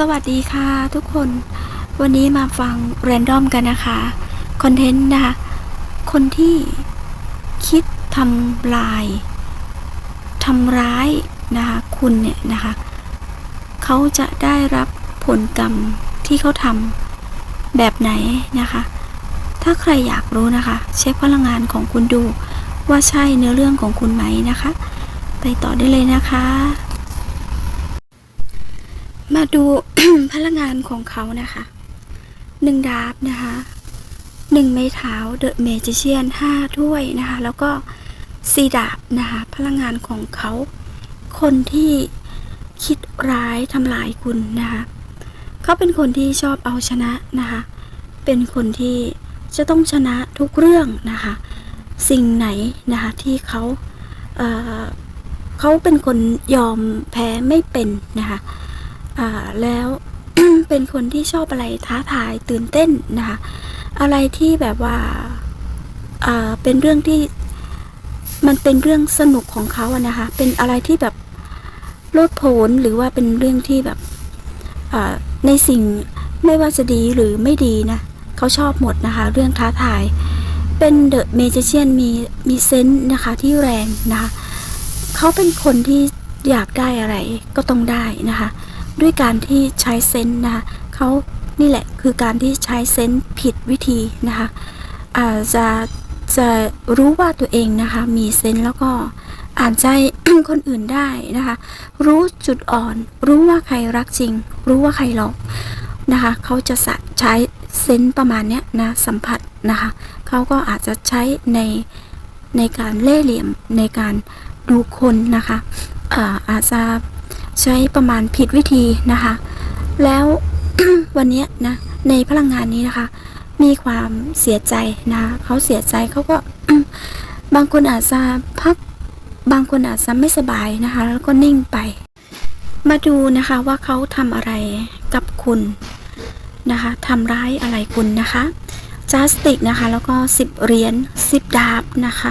สวัสดีค่ะทุกคน วันนี้มาฟังแรนดอมกันนะคะ คอนเทนต์นะคะ คนที่คิดทำลายทำร้ายนะคะคุณเนี่ยนะคะ เขาจะได้รับผลกรรมที่เขาทำแบบไหนนะคะ ถ้าใครอยากรู้นะคะ เช็คพลังงานของคุณดูว่าใช่เนื้อเรื่องของคุณไหมนะคะ ไปต่อได้เลยนะคะ มาดูพลังงานของเขานะคะ หนึ่งดาบนะคะหนึ่งไม้เท้าเดอะเมจิเชียนห้าถ้วยนะคะ แล้วก็สีดาบนะคะพลังงานของเขา คนที่คิดร้ายทำลายคุณนะคะเขาเป็นคนที่ชอบเอาชนะนะคะ เป็นคนที่จะต้องชนะทุกเรื่องนะคะ สิ่งไหนนะคะที่เขาเเขาเป็นคนยอมแพ้ไม่เป็นนะคะ อ่าแล้วเป็นคนที่ชอบอะไรท้าทายตื่นเต้นนะคะอะไรที่แบบว่าอ่าเป็นเรื่องที่มันเป็นเรื่องสนุกของเขาอะนะคะ เป็นอะไรที่แบบโลดโผนหรือว่าเป็นเรื่องที่แบบในสิ่งไม่ว่าจะดีหรือไม่ดีนะเขาชอบหมดนะคะ เรื่องท้าทาย เป็นเดอะเมจิเชียนมีมีเซนส์นะคะที่แรงนะคะเขาเป็นคนที่อยากได้อะไรก็ต้องได้นะคะ ด้วยการที่ใช้เซนส์นะคะเขานี่แหละคือการที่ใช้เซนส์ผิดวิธีนะคะอาจจะจะรู้ว่าตัวเองนะคะมีเซนส์แล้วก็อ่านใจคนอื่นได้นะคะ รู้จุดอ่อน รู้ว่าใครรักจริง รู้ว่าใครหลอกนะคะเขาจะใช้เซนส์ประมาณเนี้ยนะสัมผัสนะคะเขาก็อาจจะใช้ในในการเล่ห์เหลี่ยมในการดูคนนะคะอาอาจจะ ใช้ประมาณผิดวิธีนะคะ แล้ววันนี้นะในพลังงานนี้นะคะ มีความเสียใจนะเขาเสียใจเขาก็บางคนอาจจะพักบางคนอาจจะไม่สบายนะคะ แล้วก็นิ่งไป มาดูนะคะว่าเขาทำอะไรกับคุณนะคะทำร้ายอะไรคุณนะคะจัสติกนะคะ แล้วก็10เหรียญ10ดาบนะคะ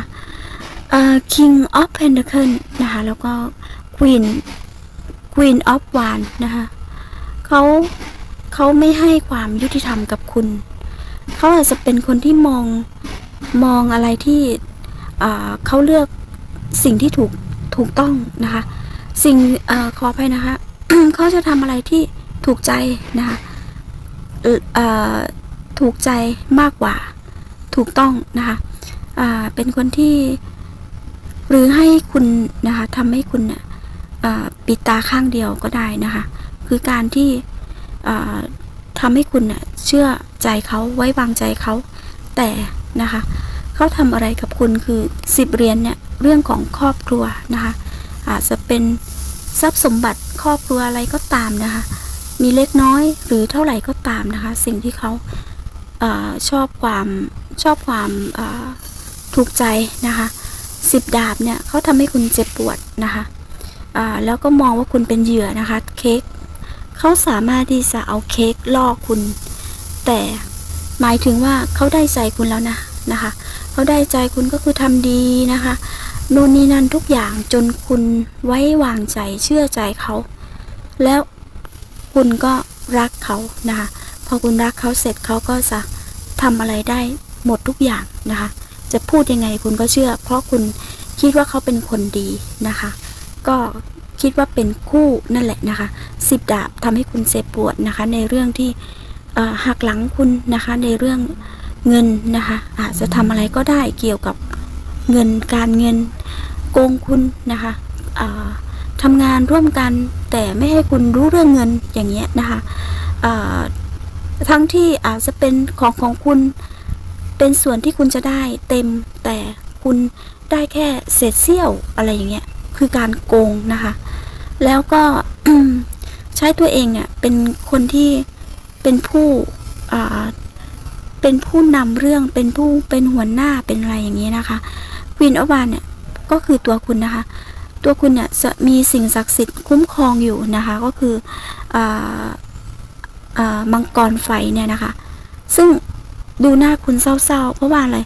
เอ่อ King of Pentacle นะคะ แล้วก็ Queen Queen of w a n นะคะเขาเขาไม่ให้ความยุติธรรมกับคุณ เขาอาจจะเป็นคนที่มองมองอะไรที่เขาเลือกสิ่งที่ถูกถูกต้องนะคะ สิ่งอขออภัยนะคะเขาจะทำอะไรที่ถูกใจนะคะถูกใจมากกว่าถูกต้องนะคะเป็นคนที่ หรือให้คุณนะคะทำให้คุณเนี่ย ปิดตาข้างเดียวก็ได้นะคะ คือการที่อ่าทำให้คุณน่ะเชื่อใจเขาไว้วางใจเขาแต่นะคะเขาทำอะไรกับคุณคือสิบเหรียญเนี่ยเรื่องของครอบครัวนะคะ อาจจะเป็นทรัพย์สมบัติครอบครัวอะไรก็ตามนะคะ มีเล็กน้อยหรือเท่าไหร่ก็ตามนะคะ สิ่งที่เขาอาชอบความชอบความาถูกใจนะคะสิบดาบเนี่ยเขาทำให้คุณเจ็บปวดนะคะ แล้วก็มองว่าคุณเป็นเหยื่อนะคะเค้กเขาสามารถที่จะเอาเค้กล่อคุณ แต่หมายถึงว่าเขาได้ใจคุณแล้วนะนะคะเขาได้ใจคุณก็คือทำดีนะคะนู่นนี่นั่นทุกอย่างจนคุณไว้วางใจเชื่อใจเขา แล้วคุณก็รักเขานะคะพอคุณรักเขาเสร็จเขาก็จะทำอะไรได้หมดทุกอย่างนะคะ จะพูดยังไงคุณก็เชื่อ เพราะคุณคิดว่าเขาเป็นคนดีนะคะ ก็คิดว่าเป็นคู่นั่นแหละนะคะสิบดาบทำให้คุณเจ็บปวดนะคะ ในเรื่องที่หักหลังคุณนะคะ ในเรื่องเงินนะคะ อาจจะทำอะไรก็ได้เกี่ยวกับเงินการเงินโกงคุณนะคะทำงานร่วมกันแต่ไม่ให้คุณรู้เรื่องเงินอย่างเงี้ยนะคะทั้งที่อาจจะเป็นของของคุณเป็นส่วนที่คุณจะได้เต็มแต่คุณได้แค่เศษเสี้ยวอะไรอย่างเงี้ย คือการโกงนะคะ แล้วก็ใช้ตัวเองเนี่ยเป็นคนที่เป็นผู้เป็นผู้นำเรื่องเป็นผู้เป็นหัวหน้าเป็นอะไรอย่างนี้นะคะควีนอ f บานเนี่ยก็คือตัวคุณนะคะ ตัวคุณเนี่ยจะมีสิ่งศักดิ์สิทธิ์คุ้มครองอยู่นะคะ ก็คืออมังกรไฟเนี่ยนะคะ ซึ่งดูหน้าคุณเศร้าๆ เพราะว่าอะไร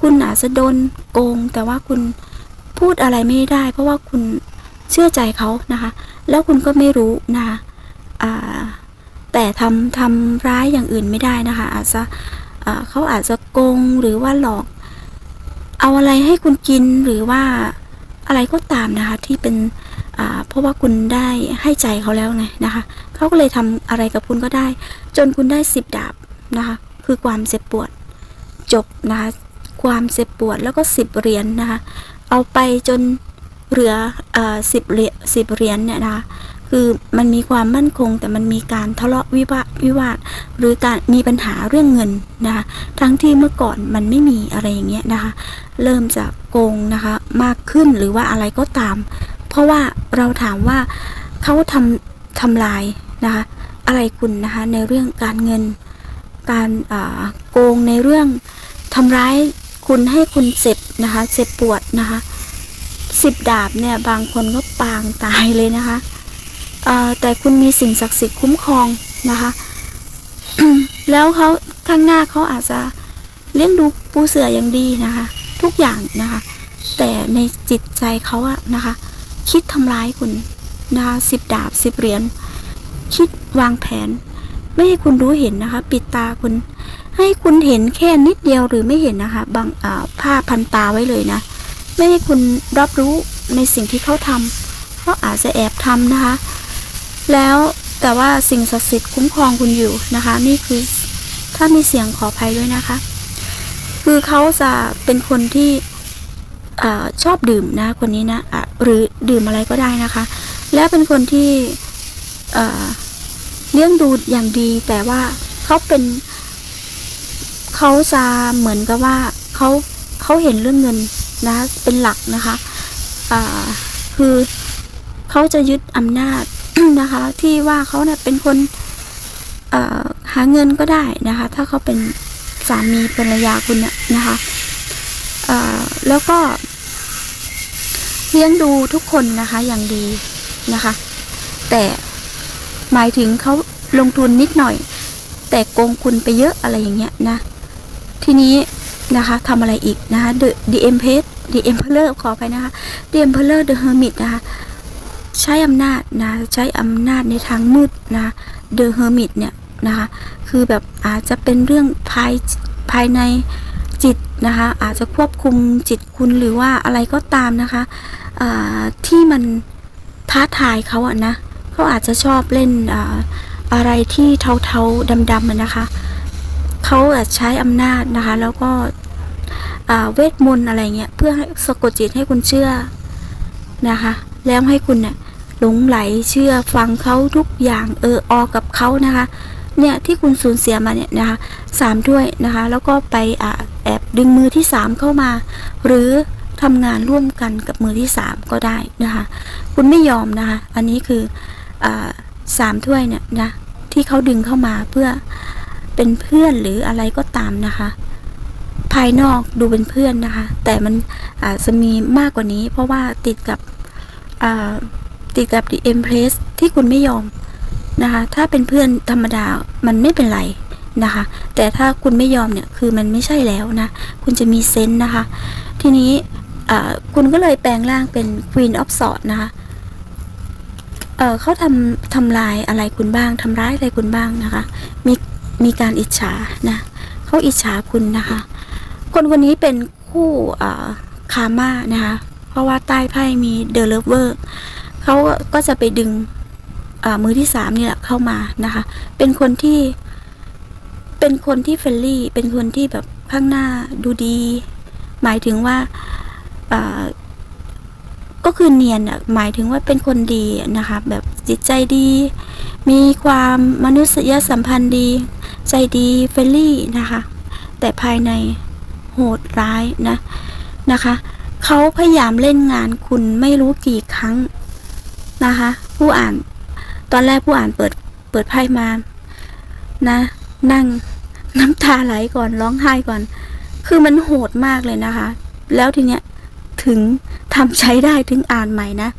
คุณอาจจะโดนโกงแต่ว่าคุณ พูดอะไรไม่ได้ เพราะว่าคุณเชื่อใจเขานะคะ แล้วคุณก็ไม่รู้นะคะแต่ทำทำร้ายอย่างอื่นไม่ได้นะคะ อาจจะเอ่อเขาอาจจะโกงหรือว่าหลอก เอาอะไรให้คุณกินหรือว่าอะไรก็ตามนะคะ ที่เป็นเพราะว่าคุณได้ให้ใจเขาแล้วไงนะคะเขาก็เลยทำอะไรกับคุณก็ได้ จนคุณได้สิบดาบนะคะ คือความเจ็บปวด จบนะคะความเจ็บปวดแล้วก็สิบเหรียญนะคะ เอาไปจนเหลือสิบเหรียญสิบเหรียญเนี่ยนะคะคือมันมีความมั่นคงแต่มันมีการทะเลาะวิวาวิวาทหรือการมีปัญหาเรื่องเงินนะคะทั้งที่เมื่อก่อนมันไม่มีอะไรอย่างเงี้ยนะคะเริ่มจะโกงนะคะมากขึ้นหรือว่าอะไรก็ตาม เพราะว่าเราถามว่าเขาทำทำลายนะคะอะไรคุณนะคะในเรื่องการเงิน การโกงในเรื่องทำร้าย คุณให้คุณเจ็บนะคะ เจ็บปวดนะคะสิบดาบเนี่ยบางคนก็ปางตายเลยนะคะแต่คุณมีสิ่งศักดิ์สิทธิ์คุ้มครองนะคะ แล้วเขาข้างหน้าเขาอาจจะเลี้ยงดูปูเสืออย่างดีนะคะ ทุกอย่างนะคะ แต่ในจิตใจเขาอะนะคะ คิดทำร้ายคุณนะคะสิบดาบสิบเหรียญคิดวางแผน ไม่ให้คุณรู้เห็นนะคะ ปิดตาคุณ ให้คุณเห็นแค่นิดเดียวหรือไม่เห็นนะคะบางผ้าพันตาไว้เลยนะ ไม่ให้คุณรับรู้ในสิ่งที่เขาทำเขาอาจจะแอบทำนะคะ แล้วแต่ว่าสิ่งศักดิ์สิทธิ์คุ้มครองคุณอยู่นะคะ นี่คือถ้ามีเสียงขออภัยด้วยนะคะ คือเขาจะเป็นคนที่อชอบดื่มนะคนนี้นะะหรือดื่มอะไรก็ได้นะคะ และเป็นคนที่เลี้ยงดูอย่างดีแต่ว่าเขาเป็น เขาจะเหมือนกับว่าเขาเขาเห็นเรื่องเงินนะเป็นหลักนะคะคือเขาจะยึดอำนาจนะคะ ที่ว่าเขาเนี่ยเป็นคนหาเงินก็ได้นะคะ ถ้าเขาเป็นสามีภรรยาคุณเนี่ยนะคะแล้วก็ เลี้ยงดูทุกคนนะคะอย่างดีนะคะ แต่หมายถึงเขาลงทุนนิดหน่อย แต่โกงคุณไปเยอะอะไรอย่างเงี้ยนะ ทีนี้นะคะทำอะไรอีกนะคะ The The Empress The Emperor ขอไปนะคะ The Emperor The Hermit นะคะใช้อำนาจนะใช้อำนาจในทางมืดนะ The Hermit เนี่ยนะคะคือแบบอาจจะเป็นเรื่องภายภายในจิตนะคะอาจจะควบคุมจิตคุณหรือว่าอะไรก็ตามนะคะที่มันท้าทายเขาอะนะเขาอาจจะชอบเล่นออะไรที่เทาๆดำๆนะคะ เขาอาจใช้อำนาจนะคะ แล้วก็เวทมนต์อะไรเงี้ยเพื่อให้สะกดจิตให้คุณเชื่อนะคะ แล้วให้คุณเนี่ยหลงไหลเชื่อฟังเขาทุกอย่างเออออกับเขานะคะ เนี่ยที่คุณสูญเสียมาเนี่ยนะคะสามถ้วยนะคะ แล้วก็ไปอแอบดึงมือที่สามเข้ามา หรือทำงานร่วมกันกับมือที่สามก็ได้นะคะ คุณไม่ยอมนะคะ อันนี้คืออสามถ้วยเนี่ยนะที่เขาดึงเข้ามาเพื่อ เป็นเพื่อนหรืออะไรก็ตามนะคะ ภายนอกดูเป็นเพื่อนนะคะ แต่มันอาจจะมีมากกว่านี้ เพราะว่าติดกับติดกับ The Empress ที่คุณไม่ยอมนะคะ ถ้าเป็นเพื่อนธรรมดามันไม่เป็นไรนะคะ แต่ถ้าคุณไม่ยอมเนี่ยคือมันไม่ใช่แล้วนะ คุณจะมีเซนส์นะคะ ทีนี้คุณก็เลยแปลงร่างเป็น Queen of Swords นะคะเเขาทำทำลายอะไรคุณบ้างทำร้ายอะไรคุณบ้างนะคะ มี มีการอิจฉานะเขาอิจฉาคุณนะคะ คนคนนี้เป็นคู่คาม่านะคะ เพราะว่าใต้ไพ่มีเดอะเลเวอร์เขาก็จะไปดึงมือที่สามนี่แหละเข้ามานะคะ เป็นคนที่เป็นคนที่เฟรนลี่ เป็นคนที่แบบข้างหน้าดูดี หมายถึงว่าอ่าก็คือเนียนอะหมายถึงว่าเป็นคนดีนะคะ แบบจิตใจดี มีความมนุษยสัมพันธ์ดี ใจดีเฟรลี่นะคะ แต่ภายในโหดร้ายนะนะคะเขาพยายามเล่นงานคุณไม่รู้กี่ครั้งนะคะ ผู้อ่าน ตอนแรกผู้อ่านเปิดเปิดไพ่มานะนั่งน้ำตาไหลก่อนร้องไห้ก่อน คือมันโหดมากเลยนะคะ แล้วทีเนี้ยถึงทำใช้ได้ถึงอ่านใหม่นะ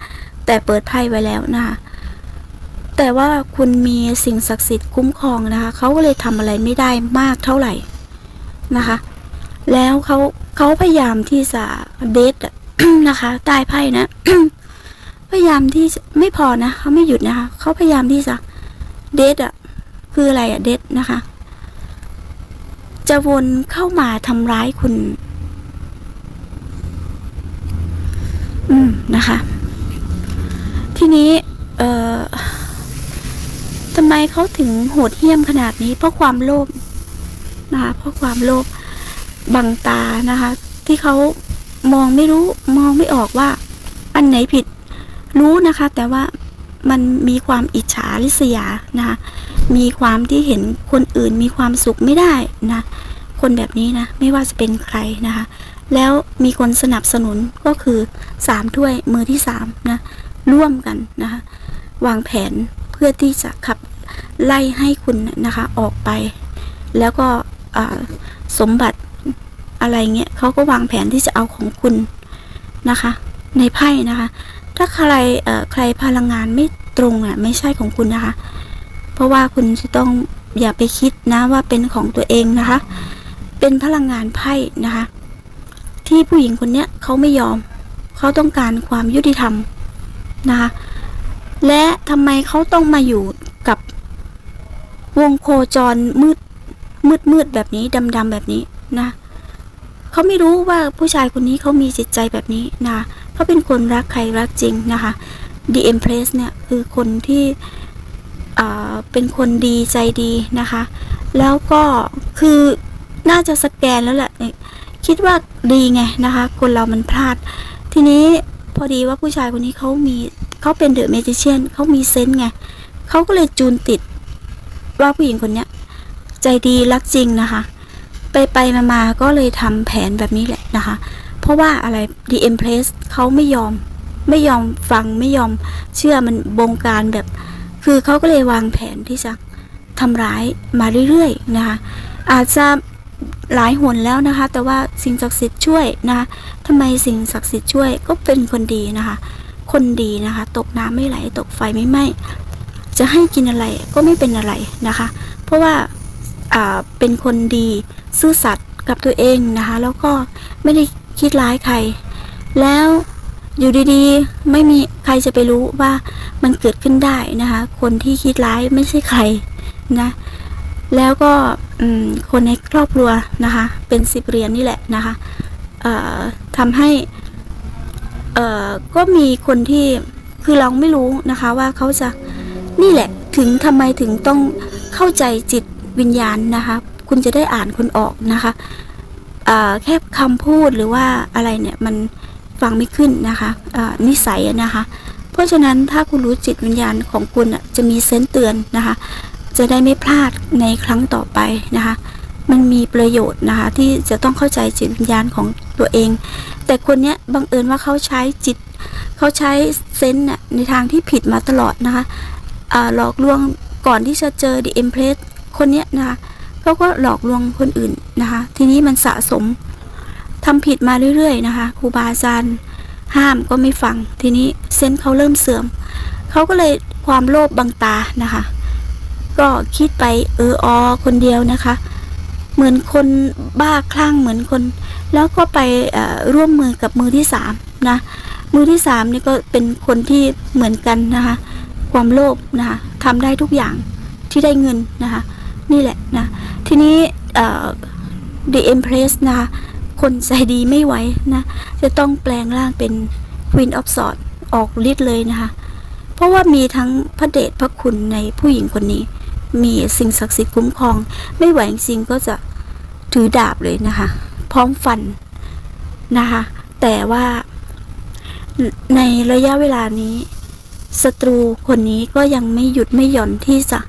แต่เปิดไพ่ไว้แล้วนะคะ แต่ว่าคุณมีสิ่งศักดิ์สิทธิ์คุ้มครองนะคะเขาก็เลยทำอะไรไม่ได้มากเท่าไหร่นะคะ แล้วเขาเขาพยายามที่จะเดทอะนะคะใต้ไพ่นะพยายามที่ไม่พอนะเขาไม่หยุดนะคะเขาพยายามที่จะเดทอะคืออะไรอะเด็ดนะคะ จะวนเข้ามาทำร้ายคุณ อืมนะคะ ทีนี้ ทำไมเขาถึงโหดเหี้ยมขนาดนี้ เพราะความโลภนะคะเพราะความโลภบังตานะคะ ที่เขามองไม่รู้มองไม่ออกว่า อันไหนผิดรู้นะคะ แต่ว่ามันมีความอิจฉาริษยานะคะมีความที่เห็นคนอื่นมีความสุขไม่ได้นะ คนแบบนี้นะ ไม่ว่าจะเป็นใครนะคะ แล้วมีคนสนับสนุนก็คือสามถ้วยมือที่สามนะ ร่วมกันนะคะ วางแผน พื่อที่จะขับไล่ให้คุณนะคะออกไป แล้วก็สมบัติอะไรเงี้ยเขาก็วางแผนที่จะเอาของคุณนะคะ ในไพ่นะคะ ถ้าใครใครพลังงานไม่ตรงอะไม่ใช่ของคุณนะคะ เพราะว่าคุณจะต้องอย่าไปคิดนะว่าเป็นของตัวเองนะคะ เป็นพลังงานไพ่นะคะ ที่ผู้หญิงคนเนี้ยเขาไม่ยอมเขาต้องการความยุติธรรมนะคะ และทำไมเขาต้องมาอยู่กับวงโคจรมืดมืดมืดแบบนี้ดำดำแบบนี้นะเขาไม่รู้ว่าผู้ชายคนนี้เขามีจิตใจแบบนี้นะเขาเป็นคนรักใครรักจริงนะคะ The Empress เนี่ยคือคนที่เป็นคนดีใจดีนะคะ แล้วก็คือน่าจะสแกนแล้วแหละคิดว่าดีไงนะคะ คนเรามันพลาด ทีนี้พอดีว่าผู้ชายคนนี้เขามี เขาเป็นเดอะเมจิเชียนเขามีเซนส์ไงเขาก็เลยจูนติดว่าผู้หญิงคนเนี้ยใจดีรักจริงนะคะ ไปไปมามาก็เลยทำแผนแบบนี้แหละนะคะ เพราะว่าอะไร The Empress เขาไม่ยอมไม่ยอมฟังไม่ยอมเชื่อมันบงการแบบ คือเขาก็เลยวางแผนที่จะทำร้ายมาเรื่อยๆนะคะ อาจจะหลายหนแล้วนะคะ แต่ว่าสิ่งศักดิ์สิทธิ์ช่วยนะคะทำไมสิ่งศักดิ์สิทธิ์ช่วยก็เป็นคนดีนะคะ คนดีนะคะ ตกน้ำไม่ไหล ตกไฟไม่ไหม้จะให้กินอะไรก็ไม่เป็นอะไรนะคะ เพราะว่าเป็นคนดีซื่อสัตย์กับตัวเองนะคะ แล้วก็ไม่ได้คิดร้ายใคร แล้วอยู่ดีๆ ไม่มีใครจะไปรู้ว่ามันเกิดขึ้นได้นะคะ คนที่คิดร้ายไม่ใช่ใครนะแล้วก็คนในครอบครัวนะคะ เป็นสิบเหรียญนี่แหละนะคะทำให้ เอ่อก็มีคนที่คือเราไม่รู้นะคะว่าเขาจะนี่แหละถึงทำไมถึงต้องเข้าใจจิตวิญญาณนะคะ คุณจะได้อ่านคนออกนะคะแค่คำพูดหรือว่าอะไรเนี่ยมันฟังไม่ขึ้นนะคะนิสัยนะคะ เพราะฉะนั้นถ้าคุณรู้จิตวิญญาณของคุณจะมีเซนเตือนนะคะ จะได้ไม่พลาดในครั้งต่อไปนะคะ มันมีประโยชน์นะคะที่จะต้องเข้าใจจิตวิญญาณของตัวเอง แต่คนเนี้ยบังเอิญว่าเขาใช้จิต เขาใช้เซนส์น่ในทางที่ผิดมาตลอดนะคะหลอกลวงก่อนที่จะเจอ The Empress คนเนี้ยนะคะเขาก็หลอกลวงคนอื่นนะคะ ทีนี้มันสะสมทำผิดมาเรื่อยๆนะคะครูบาอาจารย์ห้ามก็ไม่ฟัง ทีนี้เซนส์เขาเริ่มเสื่อมเขาก็เลยความโลภบังตานะคะ ก็คิดไปเอออคนเดียวนะคะ เหมือนคนบ้าคลั่งเหมือนคน แล้วก็ไปร่วมมือกับมือที่สามนะมือที่สามนี่ก็เป็นคนที่เหมือนกันนะคะความโลภนะคะทำได้ทุกอย่างที่ได้เงินนะคะนี่แหละนะทีนี้เอ่อ The Empress นะคะคนใจดีไม่ไหวนะจะต้องแปลงร่างเป็น Queen of Swords ออกฤทธิ์เลยนะคะเพราะว่ามีทั้งพระเดชพระคุณในผู้หญิงคนนี้ มีสิ่งศักดิ์สิทธิ์คุ้มครอง ไม่ไหวจริงก็จะถือดาบเลยนะคะ พร้อมฟันนะคะ แต่ว่าในระยะเวลานี้ศัตรูคนนี้ก็ยังไม่หยุดไม่หย่อนที่จะ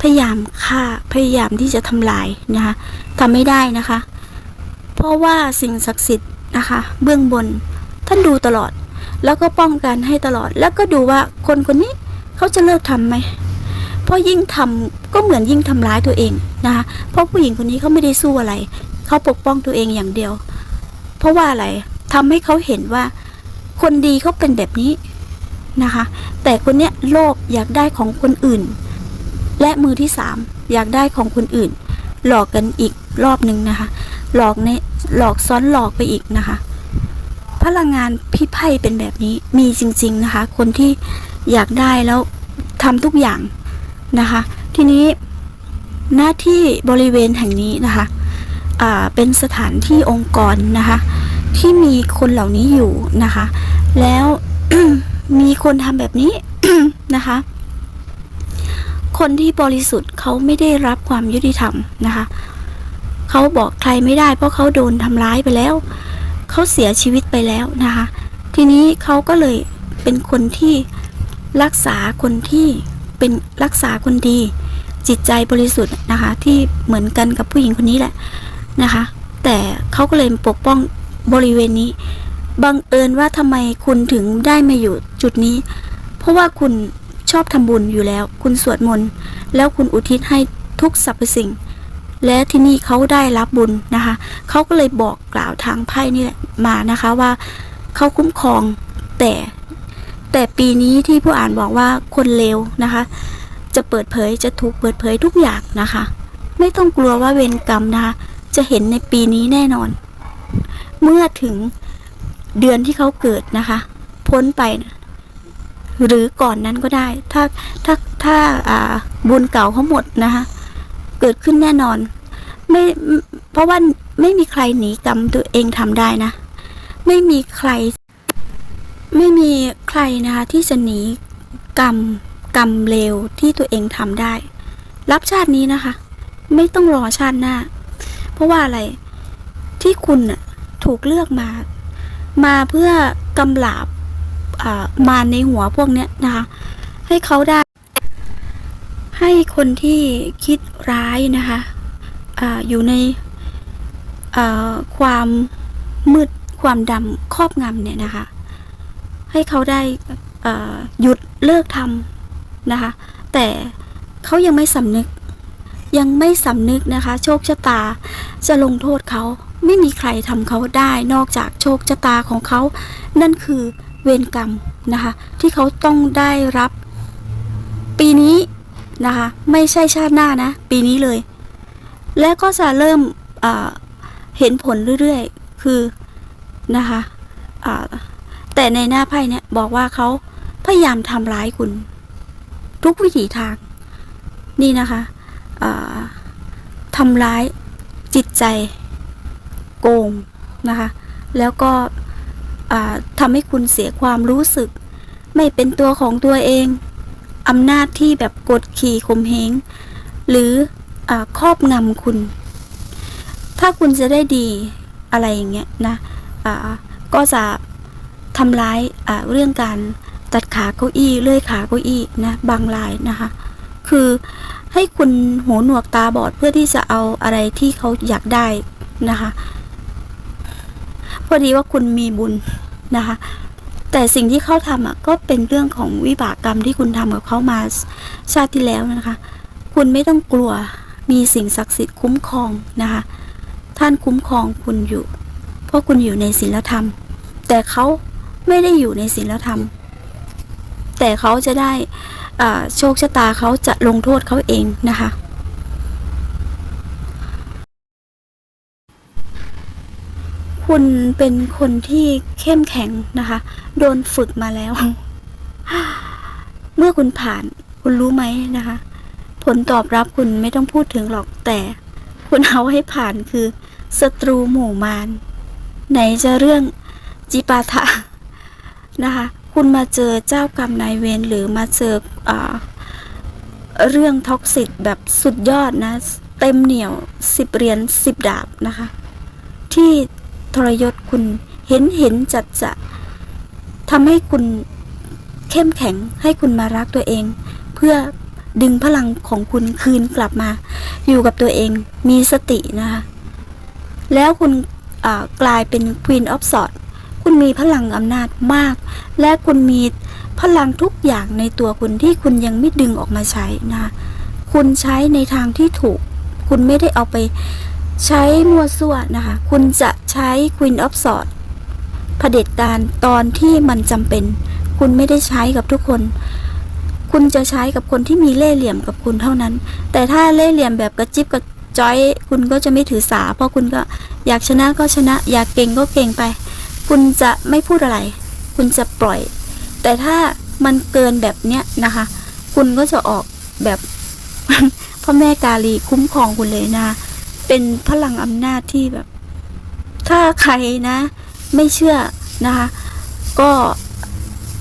พยายามฆ่าพยายามที่จะทำลายนะคะทำไม่ได้นะคะ เพราะว่าสิ่งศักดิ์สิทธิ์นะคะ เบื้องบนท่านดูตลอด แล้วก็ป้องกันให้ตลอด แล้วก็ดูว่าคนคนนี้เขาจะเลิกทำไหมเพราะยิ่งทำ ก็เหมือนยิ่งทำร้ายตัวเองนะคะเพราะผู้หญิงคนนี้เขาไม่ได้สู้อะไร เขาปกป้องตัวเองอย่างเดียว เพราะว่าอะไรทำให้เขาเห็นว่า คนดีเขาเป็นแบบนี้นะคะ แต่คนเนี้ยโลภอยากได้ของคนอื่น และมือที่สามอยากได้ของคนอื่น หลอกกันอีกรอบหนึ่งนะคะ หลอกในหลอกซ้อนหลอกไปอีกนะคะ พลังงานพี่ไพ่เป็นแบบนี้มีจริง ๆนะคะ คนที่อยากได้แล้วทำทุกอย่างนะคะ ทีนี้หน้าที่บริเวณแห่งนี้นะคะเป็นสถานที่องค์กรนะคะ ที่มีคนเหล่านี้อยู่นะคะ แล้วมีคนทำแบบนี้นะคะ คนที่บริสุทธิ์เขาไม่ได้รับความยุติธรรมนะคะเขาบอกใครไม่ได้ เพราะเขาโดนทำร้ายไปแล้ว เขาเสียชีวิตไปแล้วนะคะ ทีนี้เขาก็เลยเป็นคนที่รักษาคนที่เป็นรักษาคนดี จิตใจบริสุทธิ์นะคะ ที่เหมือนกันกับผู้หญิงคนนี้แหละนะคะ แต่เขาก็เลยปกป้องบริเวณนี้บังเอิญว่าทำไมคุณถึงได้มาอยู่จุดนี้ เพราะว่าคุณชอบทำบุญอยู่แล้ว คุณสวดมนต์แล้วคุณอุทิศให้ทุกสรรพสิ่ง และที่นี่เขาได้รับบุญนะคะเขาก็เลยบอกกล่าวทางไพ่นี่แหละมานะคะว่าเขาคุ้มครองแต่แต่ปีนี้ที่ผู้อ่านบอกว่าคนเลวนะคะ จะเปิดเผยจะถูกเปิดเผยทุกอย่างนะคะ ไม่ต้องกลัวว่าเวรกรรมนะคะ จะเห็นในปีนี้แน่นอน เมื่อถึงเดือนที่เขาเกิดนะคะ พ้นไปนะหรือก่อนนั้นก็ได้ ถ้าถ้าถ้าอ่าบุญเก่าเขาหมดนะคะ เกิดขึ้นแน่นอน ไม่เพราะว่าไม่มีใครหนีกรรมตัวเองทำได้นะ ไม่มีใคร ไม่มีใครนะคะที่จะหนีกรรม กรรมเลวที่ตัวเองทำได้ รับชาตินี้นะคะ ไม่ต้องรอชาติหน้า เพราะว่าอะไรที่คุณถูกเลือกมา มาเพื่อกำลาบอ่ามาในหัวพวกเนี้ยนะคะ ให้เขาได้ ให้คนที่คิดร้ายนะคะออยู่ในความมืดความดำครอบงำเนี่ยนะคะ ให้เขาได้หยุดเลิกทำ นะคะ แต่เขายังไม่สำนึก ยังไม่สำนึกนะคะ โชคชะตาจะลงโทษเขาไม่มีใครทำเขาได้นอกจากโชคชะตาของเขา นั่นคือเวรกรรมนะคะ ที่เขาต้องได้รับ ปีนี้นะคะ ไม่ใช่ชาติหน้านะ ปีนี้เลย และก็จะเริ่มเห็นผลเรื่อยๆ คือนะคะแต่ในหน้าไพ่เนี่ยบอกว่าเขาพยายามทำร้ายคุณ ทุกวิถีทาง นี่นะคะทำร้ายจิตใจโกงนะคะ แล้วก็ทำให้คุณเสียความรู้สึก ไม่เป็นตัวของตัวเองอำนาจที่แบบกดขี่ข่มเหงหรืออครอบงำคุณ ถ้าคุณจะได้ดีอะไรอย่างเงี้ยนะอ่าก็จะทำร้ายเรื่องการ ตัดขาเก้าอี้เลื่อยขาเก้าอี้นะบางรายนะคะ คือให้คุณหูหนวกตาบอดเพื่อที่จะเอาอะไรที่เขาอยากได้นะคะพอดีว่าคุณมีบุญนะคะ แต่สิ่งที่เขาทำอะก็เป็นเรื่องของวิบากกรรมที่คุณทำกับเขามาชาติที่แล้วนะคะ คุณไม่ต้องกลัวมีสิ่งศักดิ์สิทธิ์คุ้มครองนะคะ ท่านคุ้มครองคุณอยู่ เพราะคุณอยู่ในศีลธรรม แต่เขาไม่ได้อยู่ในศีลธรรม แต่เขาจะได้โชคชะตาเขาจะลงโทษเขาเองนะคะ คุณเป็นคนที่เข้มแข็งนะคะ โดนฝึกมาแล้ว เมื่อคุณผ่านคุณรู้ไหมนะคะ ผลตอบรับคุณไม่ต้องพูดถึงหรอกแต่คุณเอาให้ผ่านคือศัตรูหมู่มารไหนจะเรื่องจิปาถะนะคะ คุณมาเจอเจ้ากรรมนายเวรหรือมาเจออเรื่องท็อกซิกแบบสุดยอดนะ เต็มเหนียวสิบเหรียญสิบดาบนะคะ ที่ทรยศคุณเห็นเห็นจัดจะทำให้คุณเข้มแข็งให้คุณมารักตัวเอง เพื่อดึงพลังของคุณคืนกลับมา อยู่กับตัวเองมีสตินะคะ แล้วคุณกลายเป็น Queen of Swords คุณมีพลังอำนาจมาก และคุณมีพลังทุกอย่างในตัวคุณที่คุณยังไม่ดึงออกมาใช้นะคุณใช้ในทางที่ถูก คุณไม่ได้เอาไปใช้มั่วซั่วนะคะ คุณจะใช้ Queen of Swords เผด็จการตอนที่มันจำเป็น คุณไม่ได้ใช้กับทุกคน คุณจะใช้กับคนที่มีเล่ห์เหลี่ยมกับคุณเท่านั้น แต่ถ้าเล่ห์เหลี่ยมแบบกระจิบกระจ้อย คุณก็จะไม่ถือสา เพราะคุณก็อยากชนะก็ชนะ อยากเก่งก็เก่งไป คุณจะไม่พูดอะไร คุณจะปล่อย แต่ถ้ามันเกินแบบเนี้ยนะคะ คุณก็จะออกแบบพระแม่กาลีคุ้มครองคุณเลยนะ เป็นพลังอำนาจที่แบบ ถ้าใครนะ ไม่เชื่อนะคะ ก็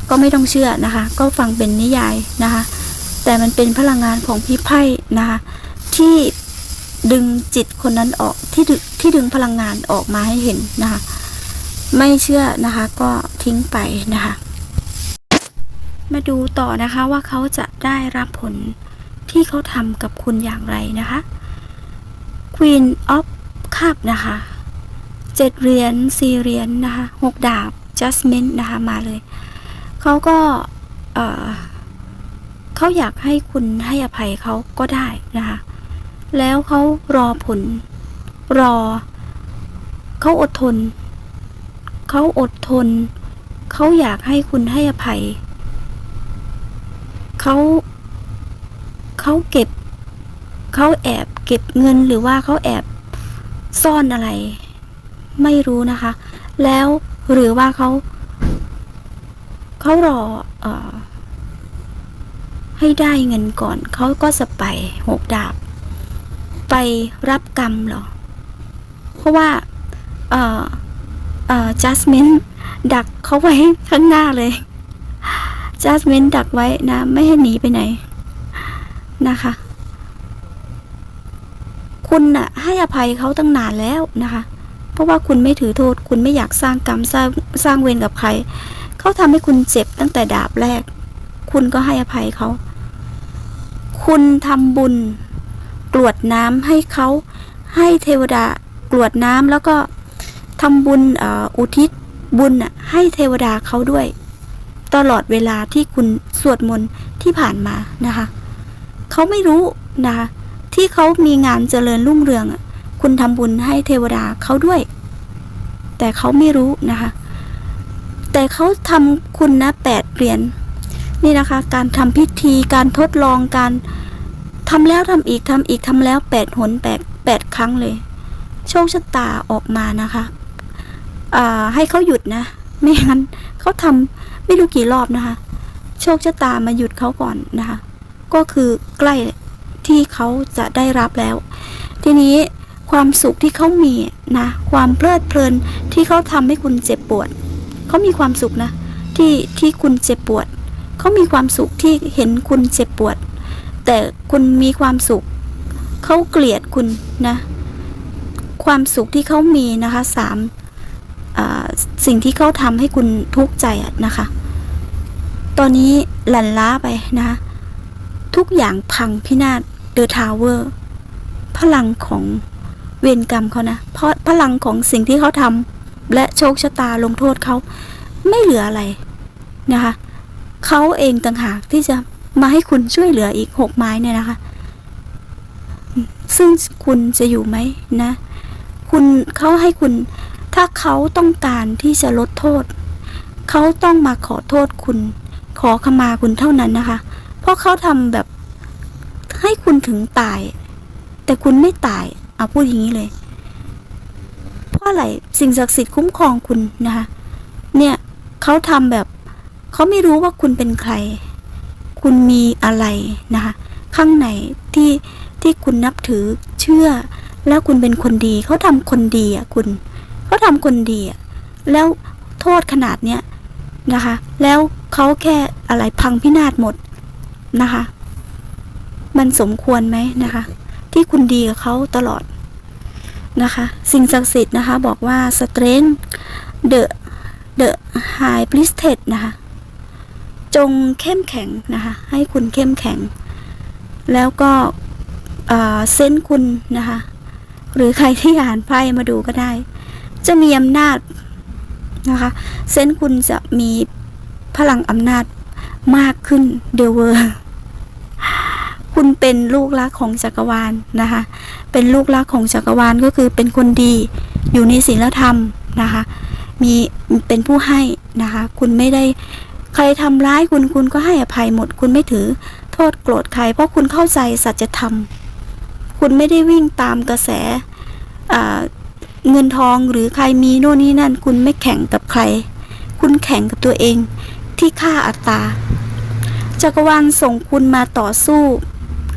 ก็ไม่ต้องเชื่อนะคะ ก็ฟังเป็นนิยายนะคะ แต่มันเป็นพลังงานของพี่ไพ่นะคะ ที่ดึงจิตคนนั้นออกที่ที่ดึงพลังงานออกมาให้เห็นนะคะ ไม่เชื่อนะคะ ก็ทิ้งไปนะคะ มาดูต่อนะคะว่าเขาจะได้รับผลที่เขาทำกับคุณอย่างไรนะคะ Queen of Cup นะคะเจ็ดเหรียญสี่เหรียญนะคะหกดาบ Justment นะคะมาเลย เขาก็เเขาอยากให้คุณให้อภัยเขาก็ได้นะคะ แล้วเขารอผลรอ เขาอดทน เขาอดทน เขาอยากให้คุณให้อภัย เขาเขาเก็บ เขาแอบเก็บเงินหรือว่าเขาแอบซ่อนอะไร ไม่รู้นะคะ แล้วหรือว่าเขาเขารอเออให้ได้เงินก่อน เขาก็จะไปหกดาบ ไปรับกรรมเหรอ เพราะว่า เอ่อ เอ่อ justment ดักเขาไว้ข้างหน้าเลย justment ดักไว้นะ ไม่ให้หนีไปไหนนะคะ คุณน่ะ ให้อภัยเขาตั้งนานแล้วนะคะ เพราะว่าคุณไม่ถือโทษ คุณไม่อยากสร้างกรรมสร้างสร้างเวรกับใคร เขาทำให้คุณเจ็บตั้งแต่ดาบแรก คุณก็ให้อภัยเขา คุณทำบุญกรวดน้ำให้เขาให้เทวดากรวดน้ำแล้วก็ ทำบุญอุทิศบุญให้เทวดาเขาด้วย ตลอดเวลาที่คุณสวดมนต์ที่ผ่านมานะคะเขาไม่รู้นะคะที่เขามีงานเจริญรุ่งเรืองคุณทำบุญให้เทวดาเขาด้วย แต่เขาไม่รู้นะคะ แต่เขาทำคุณนะแปดเหรียญนี่นะคะ การทำพิธีการทดลองการทำแล้วทำอีกทำอีกทำแล้วแปดหนแปดแปดครั้งเลย โชคชะตาออกมานะคะ ให้เขาหยุดนะ ไม่งั้นเขาทำไม่รู้กี่รอบนะคะ โชคชะตามาหยุดเขาก่อนนะคะ ก็คือใกล้ที่เขาจะได้รับแล้ว ทีนี้ความสุขที่เขามีนะ ความเพลิดเพลินที่เขาทำให้คุณเจ็บปวดเขามีความสุขนะ ที่ที่คุณเจ็บปวดเขามีความสุขที่เห็นคุณเจ็บปวด แต่คุณมีความสุขเขาเกลียดคุณนะ ความสุขที่เขามีนะคะสาม สิ่งที่เขาทำให้คุณทุกข์ใจอะนะคะ ตอนนี้หลั่นล้าไปนะคะทุกอย่างพังพินาศเดอะทาวเวอร์พลังของเวรกรรมเขานะ เพราะพลังของสิ่งที่เขาทำและโชคชะตาลงโทษเขาไม่เหลืออะไรนะคะเขาเองต่างหากที่จะมาให้คุณช่วยเหลืออีกหกไม้เนี่ยนะคะ ซึ่งคุณจะอยู่ไหมนะ คุณเขาให้คุณ ถ้าเขาต้องการที่จะลดโทษ เขาต้องมาขอโทษคุณ ขอขมาคุณเท่านั้นนะคะ เพราะเขาทำแบบให้คุณถึงตาย แต่คุณไม่ตาย เอาพูดอย่างนี้เลย เพราะอะไรสิ่งศักดิ์สิทธิ์คุ้มครองคุณนะคะ เนี่ยเขาทำแบบเขาไม่รู้ว่าคุณเป็นใคร คุณมีอะไรนะคะ ข้างในที่ที่คุณนับถือเชื่อ แล้วคุณเป็นคนดี เขาทำคนดีอะคุณ เขาทำคนดีแล้วโทษขนาดเนี้ยนะคะ แล้วเขาแค่อะไรพังพินาศหมดนะคะ มันสมควรไหมนะคะ ที่คุณดีกับเขาตลอดนะคะ สิ่งศักดิ์สิทธิ์นะคะ บอกว่า strength the the high priestess นะคะ จงเข้มแข็งนะคะ ให้คุณเข้มแข็ง แล้วก็เอ่อเซนคุณนะคะ หรือใครที่อ่านไพ่มาดูก็ได้ จะมีอำนาจนะคะเซนคุณจะมีพลังอำนาจมากขึ้นเดเวอร์คุณเป็นลูกรักของจักรวาลนะคะ เป็นลูกรักของจักรวาลก็คือเป็นคนดีอยู่ในศีลธรรมนะคะ มีเป็นผู้ให้นะคะ คุณไม่ได้ใครทำร้ายคุณคุณก็ให้อภัยหมด คุณไม่ถือโทษโกรธใคร เพราะคุณเข้าใจสัจธรรม คุณไม่ได้วิ่งตามกระแสอ่า เงินทองหรือใครมีโน่นนี่นั่น คุณไม่แข่งกับใคร คุณแข่งกับตัวเองที่ค่าอัตราจักรวาลส่งคุณมาต่อสู้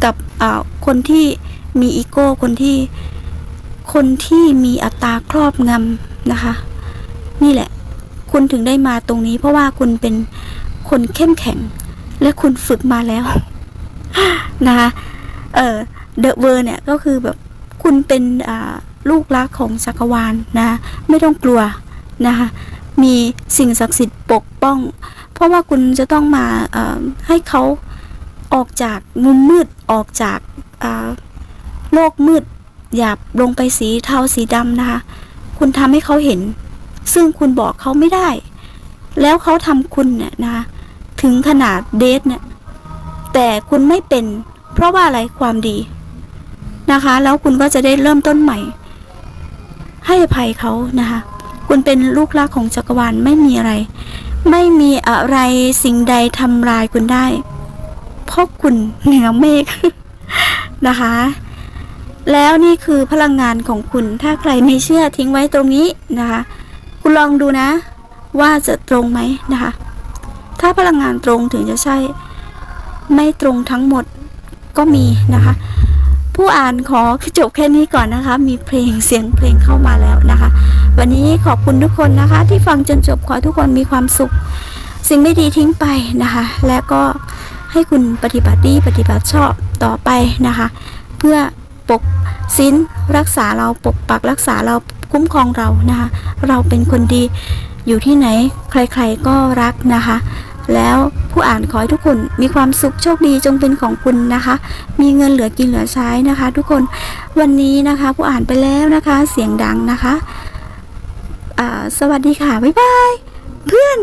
กับอ่าคนที่มีอีโก้คนที่คนที่มีอัตตาครอบงำนะคะ นี่แหละ คุณถึงได้มาตรงนี้ เพราะว่าคุณเป็นคนเข้มแข็ง และคุณฝึกมาแล้วนะคะเออเดอะเวอร์เนี่ยก็คือแบบคุณเป็นอ่า ลูกรักของจักรวาลนะ ไม่ต้องกลัวนะคะมีสิ่งศักดิ์สิทธิ์ปกป้อง เพราะว่าคุณจะต้องมาให้เขาออกจากมุมมืดออกจากาโลกมืดอย่าลงไปสีเทาสีดำนะคะ คุณทำให้เขาเห็น ซึ่งคุณบอกเขาไม่ได้ แล้วเขาทำคุณเนี่ยนะคะถึงขนาดเดทเนี่ย แต่คุณไม่เป็น เพราะว่าอะไรความดีนะคะ แล้วคุณก็จะได้เริ่มต้นใหม่ ให้อภัยเขานะคะ คุณเป็นลูกรักของจักรวาลไม่มีอะไร ไม่มีอะไรสิ่งใดทำลายคุณได้ เพราะคุณเหนือเมฆนะคะ แล้วนี่คือพลังงานของคุณ ถ้าใครไม่เชื่อทิ้งไว้ตรงนี้นะคะ คุณลองดูนะ ว่าจะตรงไหมนะคะ ถ้าพลังงานตรงถึงจะใช่ ไม่ตรงทั้งหมดก็มีนะคะ ผู้อ่านขอจบแค่นี้ก่อนนะคะ มีเพลงเสียงเพลงเข้ามาแล้วนะคะ วันนี้ขอบคุณทุกคนนะคะ ที่ฟังจนจบขอทุกคนมีความสุข สิ่งไม่ดีทิ้งไปนะคะ และก็ให้คุณปฏิบัติดีปฏิบัติชอบต่อไปนะคะ เพื่อปกสินรักษาเราปกปักรักษาเราคุ้มครองเรานะคะ เราเป็นคนดีอยู่ที่ไหนใครๆก็รักนะคะ แล้ว ผู้อ่านขอให้ทุกคนมีความสุขโชคดีจงเป็นของคุณนะคะ มีเงินเหลือกินเหลือใช้นะคะ ทุกคนวันนี้นะคะ ผู้อ่านไปแล้วนะคะ เสียงดังนะคะสวัสดีค่ะบ๊ายบาย เพื่อน